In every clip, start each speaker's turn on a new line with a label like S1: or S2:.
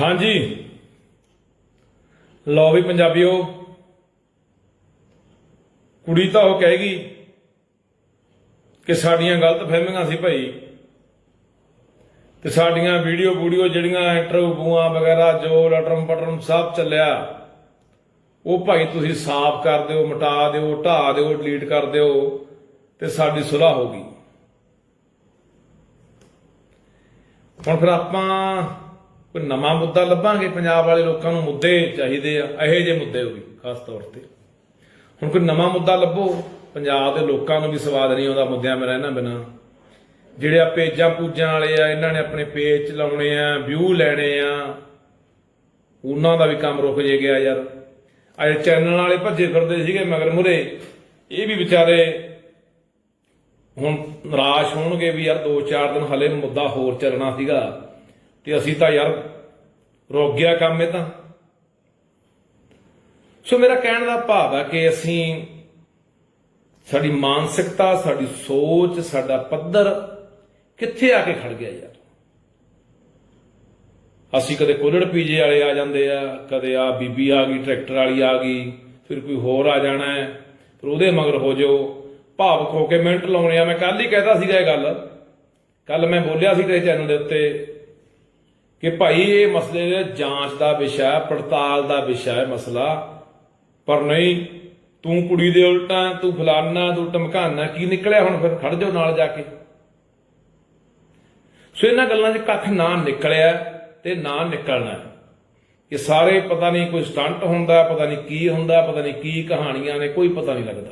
S1: ਹਾਂਜੀ। ਲਓ ਵੀ ਪੰਜਾਬੀਓ, ਕੁੜੀ ਤਾਂ ਉਹ ਕਹੇਗੀ ਕਿ ਸਾਡੀਆਂ ਗਲਤ ਫਹਿਮੀਆਂ ਸੀ ਭਾਈ ਤੇ ਸਾਡੀਆਂ ਵੀਡੀਓ ਵੀਡੀਓ ਜਿਹੜੀਆਂ ਇੰਟਰਵਿਊਆਂ ਵਗੈਰਾ ਜੋ ਲਟਰਮ ਪਟਰਮ ਸਭ ਚੱਲਿਆ। ਉਹ ਭਾਈ ਤੁਸੀਂ ਸਾਫ਼ ਕਰ ਦਿਓ, ਮਿਟਾ ਦਿਓ, ਢਾ ਦਿਓ, ਡਿਲੀਟ ਕਰ ਦਿਓ ਤੇ ਸਾਡੀ ਸੁਲਾਹ ਹੋ ਗਈ। ਹੁਣ ਫਿਰ ਆਪਾਂ ਕੋਈ ਨਵਾਂ ਮੁੱਦਾ ਲੱਭਾਂਗੇ, ਪੰਜਾਬ ਵਾਲੇ ਲੋਕਾਂ ਨੂੰ ਮੁੱਦੇ ਚਾਹੀਦੇ ਆ, ਇਹੋ ਜਿਹੇ ਮੁੱਦੇ ਹੋ ਵੀ ਖਾਸ ਤੌਰ ਤੇ। ਹੁਣ ਕੋਈ ਨਵਾਂ ਮੁੱਦਾ ਲੱਭੋ, ਪੰਜਾਬ ਦੇ ਲੋਕਾਂ ਨੂੰ ਵੀ ਸਵਾਦ ਨਹੀਂ ਆਉਂਦਾ ਮੁੱਦਿਆਂ ਮੇਰਾ ਇਹਨਾਂ ਬਿਨਾ। ਜਿਹੜੇ ਆ ਪੇਜਾਂ ਪੂਜਾਂ ਵਾਲੇ ਆ, ਇਹਨਾਂ ਨੇ ਆਪਣੇ ਪੇਜ ਚਲਾਉਣੇ ਆ ਵਿਊ ਲੈਣੇ ਆ, ਉਹਨਾਂ ਦਾ ਵੀ ਕੰਮ ਰੁਕ ਜੇ ਗਿਆ ਯਾਰ। ਅਜੇ ਚੈਨਲ ਵਾਲੇ ਭੱਜੇ ਫਿਰਦੇ ਸੀਗੇ ਮਗਰ ਮੁਰੇ ਇਹ ਵੀ ਵਿਚਾਰੇ ਹੁਣ ਨਿਰਾਸ਼ ਹੋਣਗੇ ਵੀ ਯਾਰ 2-4 ਦਿਨ ਹਲੇ ਮੁੱਦਾ ਹੋਰ ਚੱਲਣਾ ਸੀਗਾ, ਤੇ ਅਸੀਂ ਤਾਂ ਯਾਰ ਰੁਕ ਗਿਆ ਕੰਮ ਇਹ ਤਾਂ। ਸੋ ਮੇਰਾ ਕਹਿਣ ਦਾ ਭਾਵ ਹੈ ਕਿ ਅਸੀਂ ਸਾਡੀ ਮਾਨਸਿਕਤਾ, ਸਾਡੀ ਸੋਚ, ਸਾਡਾ ਪੱਧਰ ਕਿੱਥੇ ਆ ਕੇ ਖੜ ਗਿਆ ਯਾਰ? ਅਸੀਂ ਕਦੇ ਕੁੱਲੜ ਪੀਜੇ ਵਾਲੇ ਆ ਜਾਂਦੇ ਆ, ਕਦੇ ਆ ਬੀਬੀ ਆ ਗਈ, ਟਰੈਕਟਰ ਵਾਲੀ ਆ ਗਈ, ਫਿਰ ਕੋਈ ਹੋਰ ਆ ਜਾਣਾ ਹੈ, ਫਿਰ ਉਹਦੇ ਮਗਰ ਹੋ ਜਾਓ। ਭਾਵਕ ਹੋ ਕੇ ਮਿੰਟ ਲਾਉਣੇ ਆ, ਮੈਂ ਕੱਲ ਹੀ ਕਹਿਤਾ ਸੀਗਾ ਇਹ ਗੱਲ। ਕੱਲ ਮੈਂ ਬੋਲਿਆ ਸੀ ਤੇਰੇ ਚੈਨਲ ਦੇ ਉੱਤੇ ਕਿ ਭਾਈ ਇਹ ਮਸਲੇ ਦੇ ਜਾਂਚ ਦਾ ਵਿਸ਼ਾ ਪੜਤਾਲ ਦਾ ਵਿਸ਼ਾ ਹੈ ਮਸਲਾ। ਪਰ ਨਹੀਂ, ਤੂੰ ਕੁੜੀ ਦੇ ਉਲਟਾ, ਤੂੰ ਫਲਾਨਾ, ਤੂੰ ਟਮਕਾਨਾ, ਕੀ ਨਿਕਲਿਆ ਹੁਣ ਫਿਰ? ਖੜ ਜਾਓ ਨਾਲ ਜਾ ਕੇ। ਸੋ ਇਹਨਾਂ ਗੱਲਾਂ 'ਚ ਕੱਖ ਨਾ ਨਿਕਲਿਆ ਤੇ ਨਾ ਨਿਕਲਣਾ। ਇਹ ਸਾਰੇ ਪਤਾ ਨਹੀਂ ਕੋਈ ਸਟੰਟ ਹੁੰਦਾ, ਪਤਾ ਨਹੀਂ ਕੀ ਹੁੰਦਾ, ਪਤਾ ਨਹੀਂ ਕੀ ਕਹਾਣੀਆਂ ਨੇ, ਕੋਈ ਪਤਾ ਨਹੀਂ ਲੱਗਦਾ।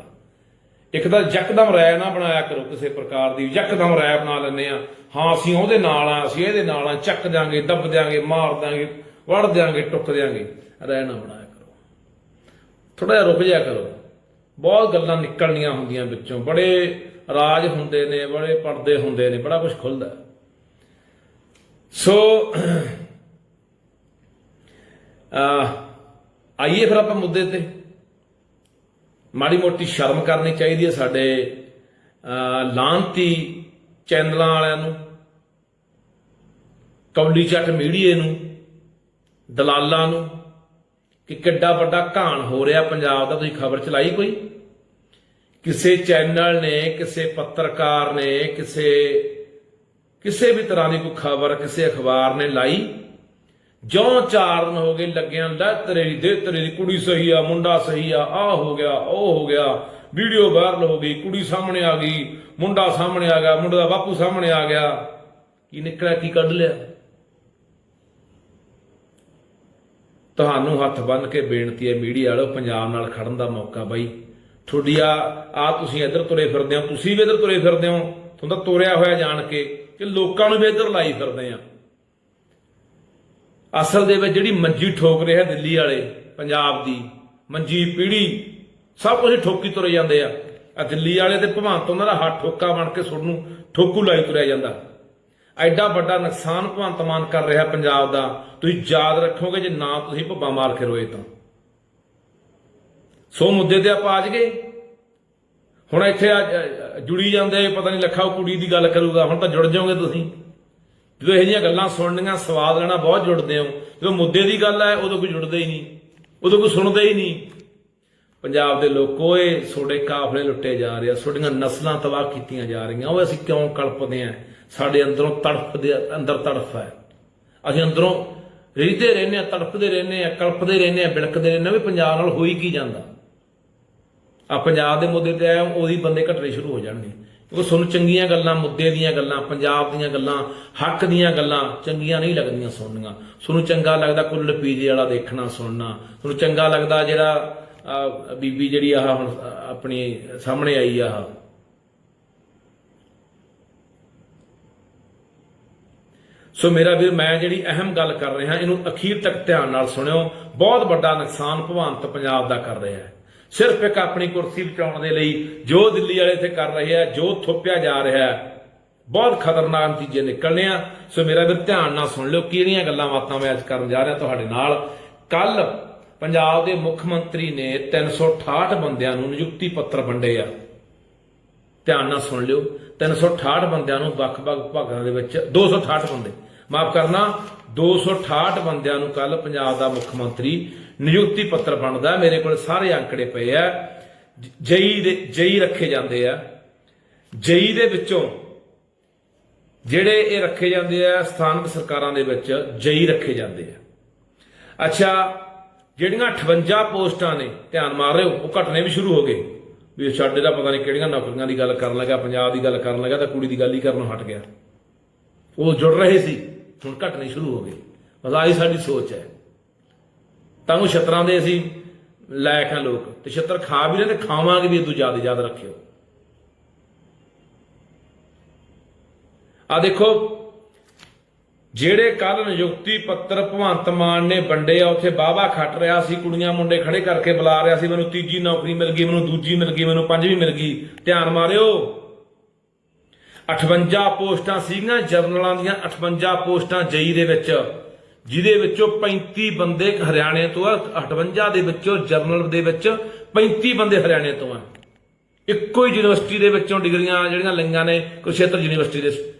S1: ਇੱਕ ਤਾਂ ਯਕਦਮ ਰਾਇ ਨਾ ਬਣਾਇਆ ਕਰੋ ਕਿਸੇ ਪ੍ਰਕਾਰ ਦੀ, ਯਕਦਮ ਰਾਇ ਬਣਾ ਲੈਂਦੇ ਆ ਹਾਂ, ਅਸੀਂ ਉਹਦੇ ਨਾਲ ਆ ਅਸੀਂ ਇਹਦੇ ਨਾਲ ਆ ਚੱਕ ਦਿਆਂਗੇ, ਦੱਬ ਦਿਆਂਗੇ, ਮਾਰ ਦਿਆਂਗੇ, ਵੜ ਦਿਆਂਗੇ, ਟੁੱਕ ਦਿਆਂਗੇ। ਰਾਇ ਨਾ ਬਣਾਇਆ ਕਰੋ। ਥੋੜਾ ਜਿਹਾ ਰੁਕ ਜਾ ਕਰੋ। ਬਹੁਤ ਗੱਲਾਂ ਨਿਕਲਣੀਆਂ ਹੁੰਦੀਆਂ ਵਿੱਚੋਂ। ਬੜੇ ਰਾਜ ਹੁੰਦੇ ਨੇ, ਬੜੇ ਪਰਦੇ ਹੁੰਦੇ ਨੇ, ਬੜਾ ਕੁਝ ਖੁੱਲਦਾ। ਸੋ ਆ ਆਈਏ ਫਿਰ ਆਪਾਂ ਮੁੱਦੇ ਤੇ। ਮਾੜੀ ਮੋਟੀ ਸ਼ਰਮ ਕਰਨੀ ਚਾਹੀਦੀ ਹੈ ਸਾਡੇ ਅਹ, ਲਾਂਤੀ ਚੈਨਲਾਂ ਵਾਲਿਆਂ ਨੂੰ ਕੌਲੀ ਚੱਟ ਮੀਡੀਏ ਨੂੰ ਦਲਾਲਾਂ ਨੂੰ ਕਿ ਕਿੱਡਾ ਵੱਡਾ ਘਾਣ ਹੋ ਰਿਹਾ ਪੰਜਾਬ ਦਾ ਤੁਸੀਂ ਖਬਰ ਚਲਾਈ ਕੋਈ? ਕਿਸੇ ਚੈਨਲ ਨੇ ਕਿਸੇ ਪੱਤਰਕਾਰ ਨੇ ਕਿਸੇ ਕਿਸੇ ਵੀ ਤਰ੍ਹਾਂ ਦੀ ਕੋਈ ਖਬਰ ਕਿਸੇ ਅਖਬਾਰ ਨੇ ਲਾਈ? ਜਿਉਂ ਚਾਰਨ ਹੋ ਗਏ ਲੱਗਿਆਂ ਦਾ ਤੇਰੇ ਦੇ, ਤੇਰੇ ਦੀ ਕੁੜੀ ਸਹੀ ਆ, ਮੁੰਡਾ ਸਹੀ ਆ ਆ ਹੋ ਗਿਆ, ਉਹ ਹੋ ਗਿਆ। ਵੀਡੀਓ ਵਾਇਰਲ ਹੋ ਗਈ, ਕੁੜੀ ਸਾਹਮਣੇ ਆ ਗਈ, ਮੁੰਡਾ ਸਾਹਮਣੇ ਆ ਗਿਆ, ਮੁੰਡੇ ਦਾ ਬਾਪੂ ਸਾਹਮਣੇ ਆ ਗਿਆ। ਕੀ ਨਿਕਲਿਆ, ਕੀ ਕੱਢ ਲਿਆ? ਤੁਹਾਨੂੰ ਹੱਥ ਬੰਨ ਕੇ ਬੇਨਤੀ ਹੈ, ਮੀਡੀਆ ਵਾਲੋ ਪੰਜਾਬ ਨਾਲ ਖੜਨ ਦਾ ਮੌਕਾ ਬਾਈ। ਤੁਹਾਡੀ ਆ ਆ ਤੁਸੀਂ ਇੱਧਰ ਤੁਰੇ ਫਿਰਦੇ ਹੋ, ਤੁਸੀਂ ਵੀ ਇੱਧਰ ਤੁਰੇ ਫਿਰਦੇ ਹੋ, ਤੁਹਾਨੂੰ ਤਾਂ ਤੋਰਿਆ ਹੋਇਆ ਜਾਣ ਕੇ ਕਿ ਲੋਕਾਂ ਨੂੰ ਵੀ ਇੱਧਰ ਲਾਈ ਫਿਰਦੇ ਆ। ਅਸਲ ਦੇ ਵਿੱਚ ਜਿਹੜੀ ਮੰਜੀ ਠੋਕ ਰਿਹਾ ਦਿੱਲੀ ਵਾਲੇ, ਪੰਜਾਬ ਦੀ, ਮੰਜੀ, ਪੀੜੀ, ਸਭ ਕੁਝ ਠੋਕੀ ਤੁਰੇ ਜਾਂਦੇ ਆ। ਆ ਦਿੱਲੀ ਵਾਲੇ ਤੇ ਭਗਵੰਤ ਉਹਨਾਂ ਦਾ ਹੱਥ ਠੋਕਾ ਬਣ ਕੇ ਸੁਣ ਨੂੰ ਠੋਕੂ ਲਾਈ ਤੁਰਿਆ ਜਾਂਦਾ। ਐਡਾ ਵੱਡਾ ਨੁਕਸਾਨ ਭਗਵੰਤ ਮਾਨ ਕਰ ਰਿਹਾ ਪੰਜਾਬ ਦਾ। ਤੁਸੀਂ ਯਾਦ ਰੱਖੋਗੇ ਜੇ ਨਾ ਤੁਸੀਂ ਭੱਬਾ ਮਾਰ ਕੇ ਰੋਏ ਤਾਂ। ਸੋ ਮੁੱਦੇ ਤੇ ਆਪਾਂ ਅੱਜ ਗਏ ਹੁਣ ਇੱਥੇ ਆ- ਜੁੜੀ ਜਾਂਦੇ ਪਤਾ ਨਹੀਂ ਲੱਖਾ ਉਹ ਕੁੜੀ ਦੀ ਗੱਲ ਕਰੂਗਾ। ਹੁਣ ਤਾਂ ਜੁੜ ਜਾਓਗੇ ਤੁਸੀਂ। ਜਦੋਂ ਇਹੋ ਜਿਹੀਆਂ ਗੱਲਾਂ ਸੁਣਨੀਆਂ, ਸਵਾਦ ਲੈਣਾ ਬਹੁਤ ਜੁੜਦੇ ਹੋ। ਜਦੋਂ ਮੁੱਦੇ ਦੀ ਗੱਲ ਹੈ ਉਦੋਂ ਕੋਈ ਜੁੜਦਾ ਹੀ ਨਹੀਂ। ਉਦੋਂ ਕੋਈ ਸੁਣਦਾ ਹੀ ਨਹੀਂ। ਪੰਜਾਬ ਦੇ ਲੋਕੋ ਇਹ ਤੁਹਾਡੇ ਕਾਫਲੇ ਲੁੱਟੇ ਜਾ ਰਹੇ ਆ ਤੁਹਾਡੀਆਂ ਨਸਲਾਂ ਤਬਾਹ ਕੀਤੀਆਂ ਜਾ ਰਹੀਆਂ। ਉਹ ਅਸੀਂ ਕਿਉਂ ਕਲਪਦੇ ਆ? ਸਾਡੇ ਅੰਦਰੋਂ ਤੜਫ ਦੇ, ਅੰਦਰ ਤੜਫ ਹੈ। ਅਸੀਂ ਅੰਦਰੋਂ ਰਹਿੰਦੇ ਰਹਿੰਦੇ ਆ, ਤੜਫਦੇ ਰਹਿੰਦੇ ਆ, ਕਲਪਦੇ ਰਹਿੰਦੇ ਆ, ਬਿਲਕਦੇ ਰਹਿੰਦੇ ਆ ਵੀ ਪੰਜਾਬ ਨਾਲ ਹੋਈ ਕੀ ਜਾਂਦਾ। ਆ ਪੰਜਾਬ ਦੇ ਮੁੱਦੇ ਤੇ ਆਇਆ ਉਹਦੀ ਬੰਦੇ ਘਟਣੇ ਸ਼ੁਰੂ ਹੋ ਜਾਣਗੇ। ਉਹ ਤੁਹਾਨੂੰ ਚੰਗੀਆਂ ਗੱਲਾਂ, ਮੁੱਦੇ ਦੀਆਂ ਗੱਲਾਂ, ਪੰਜਾਬ ਦੀਆਂ ਗੱਲਾਂ, ਹੱਕ ਦੀਆਂ ਗੱਲਾਂ, ਚੰਗੀਆਂ ਨਹੀਂ ਲੱਗਦੀਆਂ ਸੁਣਨੀਆਂ। ਤੁਹਾਨੂੰ ਚੰਗਾ ਲੱਗਦਾ ਕੁੱਲ ਪੀਜੇ ਵਾਲਾ ਦੇਖਣਾ, ਸੁਣਨਾ। ਤੁਹਾਨੂੰ ਚੰਗਾ ਲੱਗਦਾ ਜਿਹੜਾ ਬੀਬੀ ਜਿਹੜੀ ਆਹ ਹੁਣ ਆਪਣੀ ਸਾਹਮਣੇ ਆਈ ਆਹ। ਸੋ ਮੇਰਾ ਵੀਰ, ਮੈਂ ਜਿਹੜੀ ਅਹਿਮ ਗੱਲ ਕਰ ਰਿਹਾ, ਇਹਨੂੰ ਅਖੀਰ ਤੱਕ ਧਿਆਨ ਨਾਲ ਸੁਣਿਓ। ਬਹੁਤ ਵੱਡਾ ਨੁਕਸਾਨ ਭਗਵੰਤ ਪੰਜਾਬ ਦਾ ਕਰ ਰਿਹਾ ਹੈ। ਸਿਰਫ ਇੱਕ ਆਪਣੀ ਕੁਰਸੀ ਬਚਾਉਣ ਦੇ ਲਈ ਜੋ ਦਿੱਲੀ ਵਾਲੇ ਇੱਥੇ ਕਰ ਰਹੇ ਆ, ਜੋ ਥੋਪਿਆ ਜਾ ਰਿਹਾ ਹੈ, ਬਹੁਤ ਖਤਰਨਾਕ ਨਤੀਜੇ ਨਿਕਲਣੇ ਆ ਸੋ ਮੇਰਾ ਵੀਰ, ਧਿਆਨ ਨਾਲ ਸੁਣ ਲਿਓ ਕਿਹੜੀਆਂ ਗੱਲਾਂ ਬਾਤਾਂ ਮੈਂ ਅੱਜ ਕਰਨ ਜਾ ਰਿਹਾ ਤੁਹਾਡੇ ਨਾਲ। ਕੱਲ ਪੰਜਾਬ ਦੇ ਮੁੱਖ ਮੰਤਰੀ ਨੇ 368 ਬੰਦਿਆਂ ਨੂੰ ਨਿਯੁਕਤੀ ਪੱਤਰ ਵੰਡੇ ਆ। ਧਿਆਨ ਨਾਲ ਸੁਣ ਲਿਓ 368 ਬੰਦਿਆਂ ਨੂੰ ਵੱਖ-ਵੱਖ ਭਾਗਾਂ ਦੇ ਵਿੱਚ 268 ਬੰਦੇ। ਮਾਫ ਕਰਨਾ 268 ਬੰਦਿਆਂ ਨੂੰ ਕੱਲ ਪੰਜਾਬ ਦਾ ਮੁੱਖ ਮੰਤਰੀ ਨਿਯੁਕਤੀ ਪੱਤਰ ਬਣਦਾ। ਮੇਰੇ ਕੋਲ ਸਾਰੇ ਅੰਕੜੇ ਪਏ ਆ। ਜਈ ਦੇ, ਜਈ ਰੱਖੇ ਜਾਂਦੇ ਆ। ਜਈ ਦੇ ਵਿੱਚੋਂ ਜਿਹੜੇ ਇਹ ਰੱਖੇ ਜਾਂਦੇ ਆ, ਸਥਾਨਕ ਸਰਕਾਰਾਂ ਦੇ ਵਿੱਚ ਜਈ ਰੱਖੇ ਜਾਂਦੇ ਆ। ਅੱਛਾ, ਜਿਹੜੀਆਂ 58 ਪੋਸਟਾਂ ਨੇ, ਧਿਆਨ ਮਾਰ ਰਹੇ ਹੋ, ਉਹ ਘਟਨੇ ਵੀ ਸ਼ੁਰੂ ਹੋ ਗਏ। ਵੀ ਸਾਡੇ ਦਾ ਪਤਾ ਨਹੀਂ ਕਿਹੜੀਆਂ ਨੌਕਰੀਆਂ ਦੀ ਗੱਲ ਕਰਨ ਲੱਗਾ, ਪੰਜਾਬ ਦੀ ਗੱਲ ਕਰਨ ਲੱਗਾ, ਤਾਂ ਕੁੜੀ ਦੀ ਗੱਲ ਹੀ ਕਰਨੋਂ ਹਟ ਗਿਆ। ਉਹ ਜੁੜ ਰਹੇ ਸੀ। ਹੁਣ ਘਟਨੇ ਸ਼ੁਰੂ ਹੋ ਗਈ। ਬਸ ਆਹੀ ਸਾਡੀ ਸੋਚ ਹੈ। ਤਾਂ ਉਹ ਛਤਰਾਂ ਦੇ ਅਸੀਂ ਲਾਇਕ ਹਾਂ ਲੋਕ। ਤੇ ਛਤਰ ਖਾ ਵੀ ਰਹੇ ਤੇ ਖਾਵਾਂਗੇ ਵੀ ਇਹ ਤੋਂ ਜ਼ਿਆਦਾ ਯਾਦ ਰੱਖਿਓ। ਆ ਦੇਖੋ, ਜਿਹੜੇ ਕੱਲ ਨਿਯੁਕਤੀ ਪੱਤਰ ਭਗਵੰਤ ਮਾਨ ਨੇ ਵੰਡੇ ਆ, ਉੱਥੇ ਬਾਬਾ ਖੱਟ ਰਿਹਾ ਸੀ, ਕੁੜੀਆਂ ਮੁੰਡੇ ਖੜੇ ਕਰਕੇ ਬੁਲਾ ਰਿਹਾ ਸੀ, ਮੈਨੂੰ ਤੀਜੀ ਨੌਕਰੀ ਮਿਲ ਗਈ, ਮੈਨੂੰ ਦੂਜੀ ਮਿਲ ਗਈ, ਮੈਨੂੰ ਪੰਜਵੀਂ ਮਿਲ ਗਈ। ਧਿਆਨ ਮਾਰਿਓ। 58 ਪੋਸਟਾਂ ਸੀਗੀਆਂ ਜਰਨਲਾਂ ਦੀਆਂ 58 ਪੋਸਟਾਂ ਜਈ ਦੇ ਵਿੱਚ। ਜਿਹਦੇ ਵਿੱਚੋਂ 35 ਬੰਦੇ ਹਰਿਆਣੇ ਤੋਂ ਆ 58 ਦੇ ਵਿੱਚੋਂ ਜਰਨਲ ਦੇ ਵਿੱਚ 35 ਬੰਦੇ ਹਰਿਆਣੇ ਤੋਂ ਆ। ਇੱਕੋ ਹੀ ਯੂਨੀਵਰਸਿਟੀ ਦੇ ਵਿੱਚੋਂ ਡਿਗਰੀਆਂ ਜਿਹੜੀਆਂ ਲਈਆਂ ਨੇ ਕੁਰਸ਼ੇਤਰ ਯੂਨੀਵਰਸਿਟੀ ਦੇ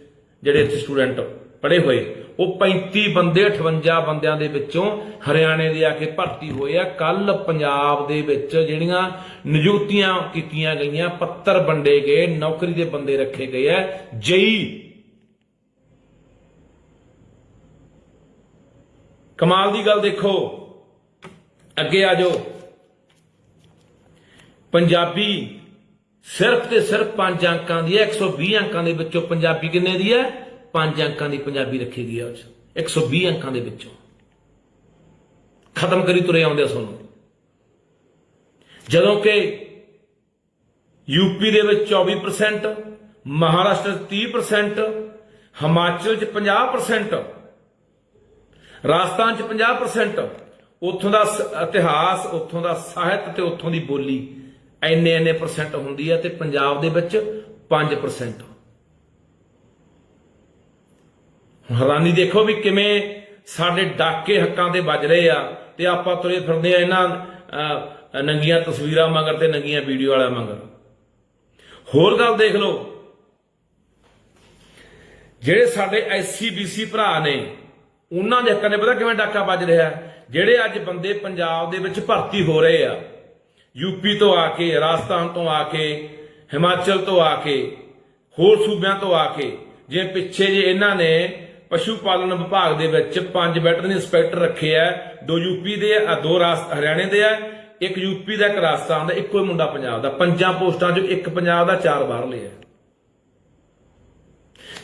S1: ਜਿਹੜੇ ਇੱਥੇ ਸਟੂਡੈਂਟ। ਪੜ੍ਹੇ ਹੋਏ। ਉਹ 35 ਬੰਦੇ 58 ਬੰਦਿਆਂ ਦੇ ਵਿੱਚੋਂ ਹਰਿਆਣੇ ਦੇ ਆ ਕੇ ਭਰਤੀ ਹੋਏ ਆ। ਕੱਲ ਪੰਜਾਬ ਦੇ ਵਿੱਚ ਜਿਹੜੀਆਂ ਨਿਯੁਕਤੀਆਂ ਕੀਤੀਆਂ ਗਈਆਂ, ਪੱਤਰ ਵੰਡੇ ਗਏ, ਨੌਕਰੀ ਦੇ ਬੰਦੇ ਰੱਖੇ ਗਏ ਆ। ਜਈ ਕਮਾਲ ਦੀ ਗੱਲ ਦੇਖੋ। ਅੱਗੇ ਆ ਜਾਓ। ਪੰਜਾਬੀ ਸਿਰਫ ਤੇ ਸਿਰਫ 5 ਅੰਕਾਂ ਦੀ ਹੈ 120 ਅੰਕਾਂ ਦੇ ਵਿੱਚੋਂ ਪੰਜਾਬੀ ਕਿੰਨੇ ਦੀ ਹੈ? 5 ਅੰਕਾਂ ਦੀ ਪੰਜਾਬੀ ਰੱਖੀ ਗਈ ਆ ਉਹ 'ਚ। 120 ਅੰਕਾਂ ਦੇ ਵਿੱਚੋਂ। ਖਤਮ ਕਰੀ ਤੁਰੇ ਆਉਂਦੇ ਆ ਤੁਹਾਨੂੰ ਜਦੋਂ ਕਿ ਯੂਪੀ ਦੇ ਵਿੱਚ 24% ਮਹਾਰਾਸ਼ਟਰ 'ਚ 30% ਹਿਮਾਚਲ 'ਚ 50% ਰਾਜਸਥਾਨ 'ਚ 50% ਉੱਥੋਂ ਦਾ ਸ- ਇਤਿਹਾਸ, ਉੱਥੋਂ ਦਾ ਸਾਹਿਤ ਤੇ ਉੱਥੋਂ ਦੀ ਬੋਲੀ ਐਨੇ ਐਨੇ ਪਰਸੈਂਟ ਹੁੰਦੀ ਹੈ ਤੇ ਪੰਜਾਬ ਦੇ ਵਿੱਚ 5% ਹੈਰਾਨੀ ਦੇਖੋ ਵੀ ਕਿਵੇਂ ਸਾਡੇ ਡਾਕੇ ਹੱਕਾਂ ਤੇ ਵੱਜ ਰਹੇ ਆ ਤੇ ਆਪਾਂ ਤੁਰੇ ਫਿਰਦੇ ਆ ਇਹਨਾਂ ਨੰਗੀਆਂ ਤਸਵੀਰਾਂ ਮਗਰ ਤੇ ਨੰਗੀਆਂ ਵੀਡੀਓ ਵਾਲਾ ਮਗਰ। ਹੋਰ ਗੱਲ ਦੇਖ ਲਓ। ਜਿਹੜੇ ਸਾਡੇ ਐਸਸੀ ਬੀਸੀ ਭਰਾ ਨੇ, ਉਹਨਾਂ ਦੇ ਹੱਕਾਂ ਦੇ ਪਤਾ ਕਿਵੇਂ ਡਾਕਾ ਵੱਜ ਰਿਹਾ? ਜਿਹੜੇ ਅੱਜ ਬੰਦੇ ਪੰਜਾਬ ਦੇ ਵਿੱਚ ਭਰਤੀ ਹੋ ਰਹੇ ਆ ਯੂਪੀ ਤੋਂ ਆ ਕੇ, ਰਾਜਸਥਾਨ ਤੋਂ ਆ ਕੇ, ਹਿਮਾਚਲ ਤੋਂ ਆ ਕੇ, ਹੋਰ ਸੂਬਿਆਂ ਤੋਂ ਆ ਕੇ, ਜੇ ਪਿੱਛੇ ਜੇ ਇਹਨਾਂ ਨੇ ਪਸ਼ੂ ਪਾਲਣ ਵਿਭਾਗ ਦੇ ਵਿੱਚ ਪੰਜ ਵੈਟਰਨਰੀ ਇੰਸਪੈਕਟਰ ਰੱਖੇ ਆ, ਦੋ ਯੂਪੀ ਦੇ ਆ, ਦੋ ਰਾਜ ਹਰਿਆਣੇ ਦੇ ਆ, ਇੱਕ ਯੂਪੀ ਦਾ, ਇੱਕ ਰਾਜਸਥਾਨ ਦਾ, ਇੱਕੋ ਹੀ ਮੁੰਡਾ ਪੰਜਾਬ ਦਾ। ਪੰਜਾਂ ਪੋਸਟਾਂ 'ਚੋਂ ਇੱਕ ਪੰਜਾਬ ਦਾ, ਚਾਰ ਬਾਹਰਲੇ ਆ।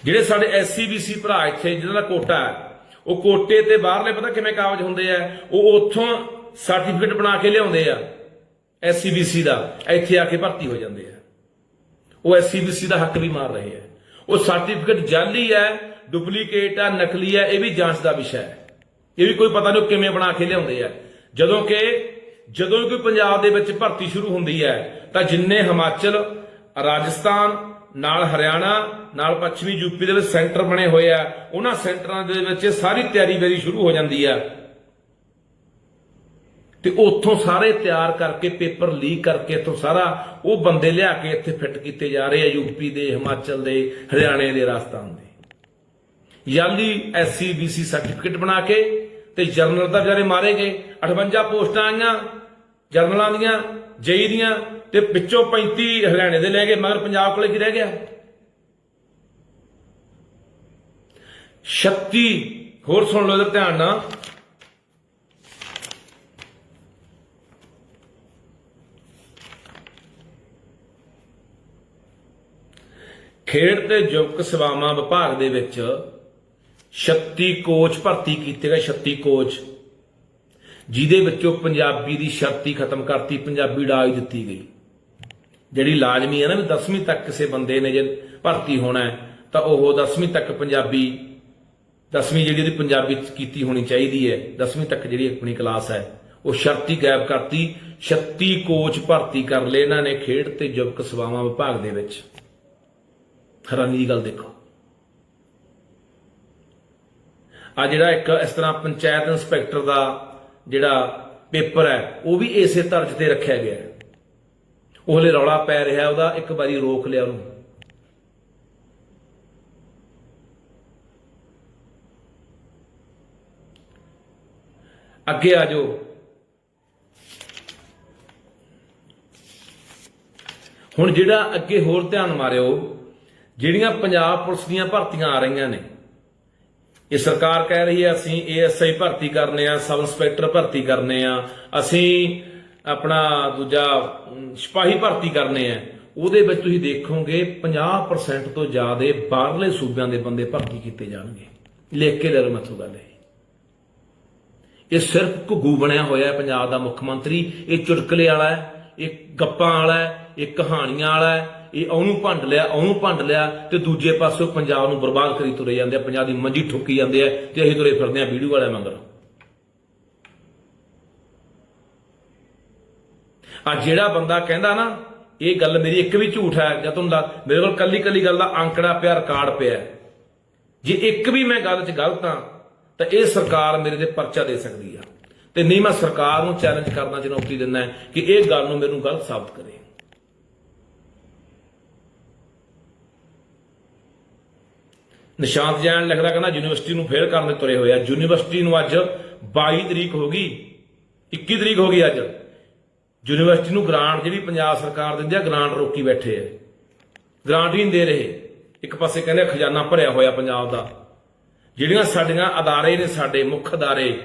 S1: ਜਿਹੜੇ ਸਾਡੇ ਐਸਸੀ ਬੀਸੀ ਭਰਾ ਇੱਥੇ, ਜਿਹਨਾਂ ਦਾ ਕੋਟਾ ਹੈ, ਉਹ ਕੋਟੇ ਤੇ ਬਾਹਰਲੇ ਪਤਾ ਕਿਵੇਂ ਕਾਗਜ਼ ਹੁੰਦੇ ਆ? ਉਹ ਉੱਥੋਂ ਸਰਟੀਫਿਕੇਟ ਬਣਾ ਕੇ ਲਿਆਉਂਦੇ ਆ ਐਸਸੀ ਬੀਸੀ ਦਾ। ਇੱਥੇ ਆ ਕੇ ਭਰਤੀ ਹੋ ਜਾਂਦੇ ਆ। ਉਹ ਐਸਸੀ ਬੀਸੀ ਦਾ ਹੱਕ ਵੀ ਮਾਰ ਰਹੇ ਆ। ਉਹ ਸਰਟੀਫਿਕੇਟ ਜਾਲੀ ਹੈ ਡੁਪਲੀਕੇਟ ਹੈ ਨਕਲੀ ਹੈ ਇਹ ਵੀ ਜਾਂਚ ਦਾ ਵਿਸ਼ਾ ਹੈ। ਇਹ ਵੀ ਕੋਈ ਪਤਾ ਨਹੀਂ ਉਹ ਕਿਵੇਂ ਬਣਾ ਕੇ ਲਿਆਉਂਦੇ ਆ। ਜਦੋਂ ਕਿ, ਜਦੋਂ ਕੋਈ ਪੰਜਾਬ ਦੇ ਵਿੱਚ ਭਰਤੀ ਸ਼ੁਰੂ ਹੁੰਦੀ ਹੈ, ਤਾਂ ਜਿੰਨੇ ਹਿਮਾਚਲ, ਰਾਜਸਥਾਨ, ਨਾਲ ਹਰਿਆਣਾ, ਨਾਲ ਪੱਛਮੀ ਯੂਪੀ ਦੇ ਵਿੱਚ ਸੈਂਟਰ ਬਣੇ ਹੋਏ ਆ, ਉਹਨਾਂ ਸੈਂਟਰਾਂ ਦੇ ਵਿੱਚ ਸਾਰੀ ਤਿਆਰੀ ਵੇਰੀ ਸ਼ੁਰੂ ਹੋ ਜਾਂਦੀ ਆ। ਤੇ ਉੱਥੋਂ ਸਾਰੇ ਤਿਆਰ ਕਰਕੇ, ਪੇਪਰ ਲੀਕ ਕਰਕੇ ਇੱਥੋਂ ਸਾਰਾ ਉਹ ਬੰਦੇ ਲਿਆ ਕੇ ਇੱਥੇ ਫਿੱਟ ਕੀਤੇ ਜਾ ਰਹੇ ਆ ਯੂਪੀ ਦੇ, ਹਿਮਾਚਲ ਦੇ, ਹਰਿਆਣੇ ਦੇ, ਰਾਜਸਥਾਨ ਦੇ। ਯਾਲੀ ਐਸਸੀ ਬੀਸੀ ਸਰਟੀਫਿਕੇਟ ਬਣਾ ਕੇ ਤੇ ਜਰਨਲ ਤਾਂ ਵਿਚਾਰੇ ਮਾਰੇ ਗਏ। 58 ਪੋਸਟਾਂ ਆਈਆਂ, ਜਰਨਲਾਂ ਦੀਆਂ, ਜਈ ਦੀਆਂ ਤੇ ਵਿੱਚੋਂ 35 ਹਰਿਆਣੇ ਦੇ ਲੈ ਗਏ, ਮਗਰ ਪੰਜਾਬ ਕੋਲੇ ਕੀ ਰਹਿ ਗਿਆ? 36 ਹੋਰ ਸੁਣ ਲਓ ਇਹਦਾ ਧਿਆਨ ਨਾਲ। ਖੇਡ ਤੇ ਯੁਵਕ ਸੇਵਾਵਾਂ ਵਿਭਾਗ ਦੇ ਵਿੱਚ 36 ਕੋਚ ਭਰਤੀ ਕੀਤੇ ਗਏ 36 ਕੋਚ। ਜਿਹਦੇ ਵਿੱਚੋਂ ਪੰਜਾਬੀ ਦੀ ਸ਼ਰਤੀ ਖਤਮ ਕਰਤੀ, ਪੰਜਾਬੀ ਡਾਜ ਦਿੱਤੀ ਗਈ। ਜਿਹੜੀ ਲਾਜ਼ਮੀ ਹੈ ਨਾ ਵੀ 10ਵੀਂ ਤੱਕ ਕਿਸੇ ਬੰਦੇ ਨੇ ਜੇ ਭਰਤੀ ਹੋਣਾ ਤਾਂ ਉਹ 10ਵੀਂ ਤੱਕ ਪੰਜਾਬੀ 10ਵੀਂ ਜਿਹੜੀ ਉਹਦੀ ਪੰਜਾਬੀ ਚ ਕੀਤੀ ਹੋਣੀ ਚਾਹੀਦੀ ਹੈ 10ਵੀਂ ਤੱਕ ਜਿਹੜੀ ਆਪਣੀ ਕਲਾਸ ਹੈ, ਉਹ ਸ਼ਰਤੀ ਗਾਇਬ ਕਰਤੀ 36 ਕੋਚ ਭਰਤੀ ਕਰ ਲਏ ਇਹਨਾਂ ਨੇ ਖੇਡ ਤੇ ਯੁਵਕ ਸੇਵਾਵਾਂ ਵਿਭਾਗ ਦੇ ਵਿੱਚ। ਹੈਰਾਨੀ ਦੀ ਗੱਲ ਦੇਖੋ। ਆ ਜਿਹੜਾ ਇੱਕ ਇਸ ਤਰ੍ਹਾਂ ਪੰਚਾਇਤ ਇੰਸਪੈਕਟਰ ਦਾ ਜਿਹੜਾ ਪੇਪਰ ਹੈ, ਉਹ ਵੀ ਇਸੇ ਤਰਜ ਤੇ ਰੱਖਿਆ ਗਿਆ ਹੈ। ਉਹ ਹਲੇ ਰੌਲਾ ਪੈ ਰਿਹਾ ਉਹਦਾ ਇੱਕ ਵਾਰੀ ਰੋਕ ਲਿਆ ਉਹਨੂੰ। ਅੱਗੇ ਆ ਜਾਓ। ਹੁਣ ਜਿਹੜਾ ਅੱਗੇ ਹੋਰ ਧਿਆਨ ਮਾਰਿਓ, ਜਿਹੜੀਆਂ ਪੰਜਾਬ ਪੁਲਿਸ ਦੀਆਂ ਭਰਤੀਆਂ ਆ ਰਹੀਆਂ ਨੇ ਇਹ ਸਰਕਾਰ ਕਹਿ ਰਹੀ ਹੈ, ਅਸੀਂ ਏਐਸਆਈ ਭਰਤੀ ਕਰਨੇ ਆ, ਸਬ ਇੰਸਪੈਕਟਰ ਭਰਤੀ ਕਰਨੇ ਆ, ਅਸੀਂ ਆਪਣਾ ਦੂਜਾ ਸਿਪਾਹੀ ਭਰਤੀ ਕਰਨੇ ਆ। ਉਹਦੇ ਵਿੱਚ ਤੁਸੀਂ ਦੇਖੋਗੇ 50% ਤੋਂ ਜ਼ਿਆਦਾ ਬਾਹਰਲੇ ਸੂਬਿਆਂ ਦੇ ਬੰਦੇ ਭਰਤੀ ਕੀਤੇ ਜਾਣਗੇ। ਲਿਖ ਕੇ ਲੈ ਲਓ ਮੈਥੋਂ ਗੱਲ ਇਹ। ਇਹ ਸਿਰਫ ਘੁੱਗੂ ਬਣਿਆ ਹੋਇਆ ਹੈ ਪੰਜਾਬ ਦਾ ਮੁੱਖ ਮੰਤਰੀ, ਇਹ ਚੁਟਕਲੇ ਵਾਲਾ ਹੈ, ਇਹ ਗੱਪਾਂ ਵਾਲਾ ਹੈ ਇਹ ਕਹਾਣੀਆਂ ਵਾਲਾ ਹੈ, ਇਹ ਉਹਨੂੰ ਭੰਡ ਲਿਆ, ਉਹਨੂੰ ਭੰਡ ਲਿਆ ਤੇ ਦੂਜੇ ਪਾਸੇ ਪੰਜਾਬ ਨੂੰ ਬਰਬਾਦ ਕਰੀ ਤੁਰੇ ਜਾਂਦੇ ਆ, ਪੰਜਾਬ ਦੀ ਮੰਜੀ ਠੁੱਕੀ ਜਾਂਦੇ ਆ ਤੇ ਅਸੀਂ ਤੁਰੇ ਫਿਰਦੇ ਆ ਵੀਡੀਓ ਵਾਲਿਆਂ ਮੰਗਰ ਆ ਜਿਹੜਾ ਬੰਦਾ ਕਹਿੰਦਾ ਨਾ, ਇਹ ਗੱਲ ਮੇਰੀ ਇੱਕ ਵੀ ਝੂਠ ਹੈ, ਜਾਂ ਤੁਹਾਨੂੰ ਮੇਰੇ ਕੋਲ ਕੱਲੀ ਕੱਲੀ ਗੱਲ ਦਾ ਅੰਕੜਾ ਪਿਆ, ਰਿਕਾਰਡ ਪਿਆ ਜੇ ਇੱਕ ਵੀ ਮੈਂ ਗੱਲ 'ਚ ਗਲਤ ਹਾਂ, ਤਾਂ ਇਹ ਸਰਕਾਰ ਮੇਰੇ ਤੇ ਪਰਚਾ ਦੇ ਸਕਦੀ ਆ। ਤੇ ਨਹੀਂ ਮੈਂ ਸਰਕਾਰ ਨੂੰ ਚੈਲੰਜ ਕਰਨਾ, ਚੁਣੌਤੀ ਦਿੰਦਾ, ਕਿ ਇਹ ਗੱਲ ਨੂੰ ਮੈਨੂੰ ਗਲਤ ਸਾਬਤ ਕਰੇ। ਨਿਸ਼ਾਂਤ ਜੈਨ ਲਿਖਦਾ ਕਹਿੰਦਾ ਯੂਨੀਵਰਸਿਟੀ ਨੂੰ ਫੇਲ ਕਰਨ ਦੇ ਤੁਰੇ ਹੋਏ ਆ। ਯੂਨੀਵਰਸਿਟੀ ਨੂੰ ਅੱਜ 22 ਤਰੀਕ ਹੋ ਗਈ 21 ਤਰੀਕ ਹੋ ਗਈ ਅੱਜ। ਯੂਨੀਵਰਸਿਟੀ ਨੂੰ ਗ੍ਰਾਂਟ ਜਿਹੜੀ ਪੰਜਾਬ ਸਰਕਾਰ ਦਿੰਦੀ ਆ, ਗ੍ਰਾਂਟ ਰੋਕੀ ਬੈਠੇ ਆ। ਗ੍ਰਾਂਟ ਹੀ ਨਹੀਂ ਦੇ ਰਹੇ। ਇੱਕ ਪਾਸੇ ਕਹਿੰਦੇ ਖਜ਼ਾਨਾ ਭਰਿਆ ਹੋਇਆ ਪੰਜਾਬ ਦਾ। ਜਿਹੜੀਆਂ ਸਾਡੀਆਂ ਅਦਾਰੇ ਨੇ ਸਾਡੇ ਮੁੱਖ ਅਦਾਰੇ,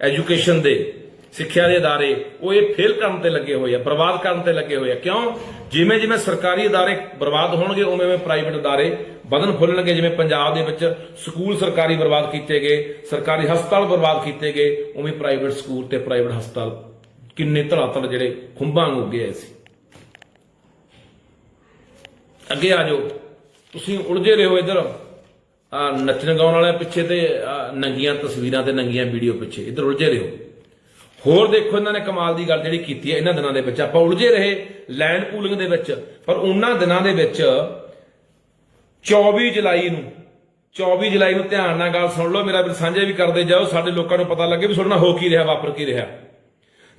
S1: ਐਜੂਕੇਸ਼ਨ ਦੇ ਸਿੱਖਿਆ ਦੇ ਅਦਾਰੇ, ਉਹ ਇਹ ਫੇਲ ਕਰਨ ਤੇ ਲੱਗੇ ਹੋਏ ਆ, ਬਰਬਾਦ ਕਰਨ ਤੇ ਲੱਗੇ ਹੋਏ ਆ। ਕਿਉਂ? ਜਿਵੇਂ ਜਿਵੇਂ ਸਰਕਾਰੀ ਅਦਾਰੇ ਬਰਬਾਦ ਹੋਣਗੇ, ਉਵੇਂ ਉਵੇਂ ਪ੍ਰਾਈਵੇਟ ਅਦਾਰੇ ਵਧਣ ਫੁੱਲਣਗੇ ਜਿਵੇਂ ਪੰਜਾਬ ਦੇ ਵਿੱਚ ਸਕੂਲ ਸਰਕਾਰੀ ਬਰਬਾਦ ਕੀਤੇ ਗਏ, ਸਰਕਾਰੀ ਹਸਪਤਾਲ ਬਰਬਾਦ ਕੀਤੇ ਗਏ, ਉਵੇਂ ਪ੍ਰਾਈਵੇਟ ਸਕੂਲ ਤੇ ਪ੍ਰਾਈਵੇਟ ਹਸਪਤਾਲ ਕਿੰਨੇ ਧੜਾਤੜ ਜਿਹੜੇ ਖੁੰਭਾਂ ਨੂੰ ਉੱਗੇ ਆਏ ਸੀ। ਅੱਗੇ ਆ ਜਾਓ। ਤੁਸੀਂ ਉਲਝੇ ਰਹੋ ਇਧਰ। ਆ ਨੱਚਣ ਗਾਉਣ ਵਾਲਿਆਂ ਪਿੱਛੇ ਤੇ ਨੰਗੀਆਂ ਤਸਵੀਰਾਂ ਤੇ ਨੰਗੀਆਂ ਵੀਡੀਓ ਪਿੱਛੇ। ਇਧਰ ਉਲਝੇ ਰਹੋ। ਹੋਰ ਦੇਖੋ ਇਹਨਾਂ ਨੇ ਕਮਾਲ ਦੀ ਗੱਲ ਜਿਹੜੀ ਕੀਤੀ ਹੈ, ਇਹਨਾਂ ਦਿਨਾਂ ਦੇ ਵਿੱਚ। ਆਪਾਂ ਉਲਝੇ ਰਹੇ ਲੈਂਡ ਪੂਲਿੰਗ ਦੇ ਵਿੱਚ। ਪਰ ਉਹਨਾਂ ਦਿਨਾਂ ਦੇ ਵਿੱਚ 24 ਜੁਲਾਈ ਨੂੰ 24 ਜੁਲਾਈ ਨੂੰ ਧਿਆਨ ਨਾਲ ਗੱਲ ਸੁਣ ਲਓ, ਮੇਰਾ ਵੀ ਸਾਂਝੇ ਵੀ ਕਰਦੇ ਜਾਓ, ਸਾਡੇ ਲੋਕਾਂ ਨੂੰ ਪਤਾ ਲੱਗੇ ਵੀ ਸੁਣਨਾ ਹੋ ਕੀ ਰਿਹਾ, ਵਾਪਰ ਕੀ ਰਿਹਾ।